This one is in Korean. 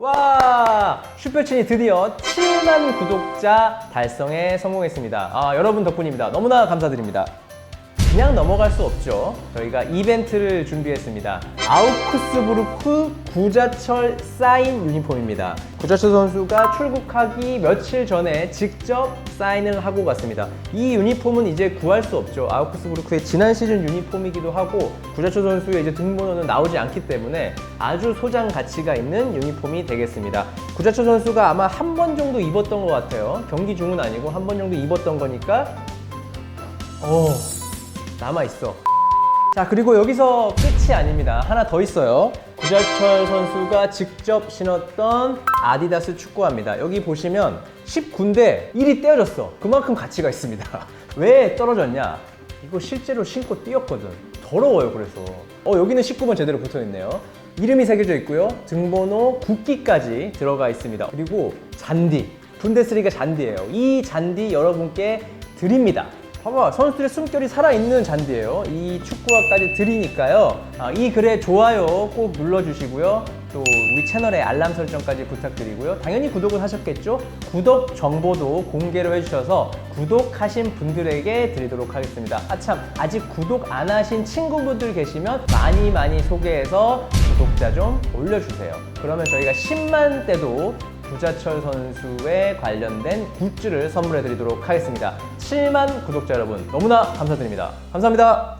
와 슈퍼친이 드디어 7만 구독자 달성에 성공했습니다. 아, 여러분 덕분입니다. 너무나 감사드립니다. 그냥 넘어갈 수 없죠. 저희가 이벤트를 준비했습니다. 아우크스부르크 구자철 사인 유니폼입니다. 구자철 선수가 출국하기 며칠 전에 직접 사인을 하고 갔습니다. 이 유니폼은 이제 구할 수 없죠. 아우크스부르크의 지난 시즌 유니폼이기도 하고 구자철 선수의 이제 등번호는 나오지 않기 때문에 아주 소장 가치가 있는 유니폼이 되겠습니다. 구자철 선수가 아마 한 번 정도 입었던 것 같아요. 경기 중은 아니고 한 번 정도 입었던 거니까 어 남아 있어. 자 그리고 여기서 끝이 아닙니다. 하나 더 있어요. 구자철 선수가 직접 신었던 아디다스 축구화입니다. 여기 보시면 19인데 1이 떼어졌어. 그만큼 가치가 있습니다. 왜 떨어졌냐? 이거 실제로 신고 뛰었거든. 더러워요 그래서. 어 여기는 19번 제대로 붙어 있네요. 이름이 새겨져 있고요. 등번호, 국기까지 들어가 있습니다. 그리고 잔디. 분데스리가 잔디예요. 이 잔디 여러분께 드립니다. 봐봐 선수들의 숨결이 살아있는 잔디예요. 이 축구화까지 드리니까요. 아, 이 글에 좋아요 꼭 눌러주시고요. 또 우리 채널에 알람 설정까지 부탁드리고요. 당연히 구독을 하셨겠죠? 구독 정보도 공개로 해주셔서 구독하신 분들에게 드리도록 하겠습니다. 아참 아직 구독 안 하신 친구분들 계시면 많이 많이 소개해서 구독자 좀 올려주세요. 그러면 저희가 10만 대도 구자철 선수에 관련된 굿즈를 선물해 드리도록 하겠습니다. 7만 구독자 여러분 너무나 감사드립니다. 감사합니다.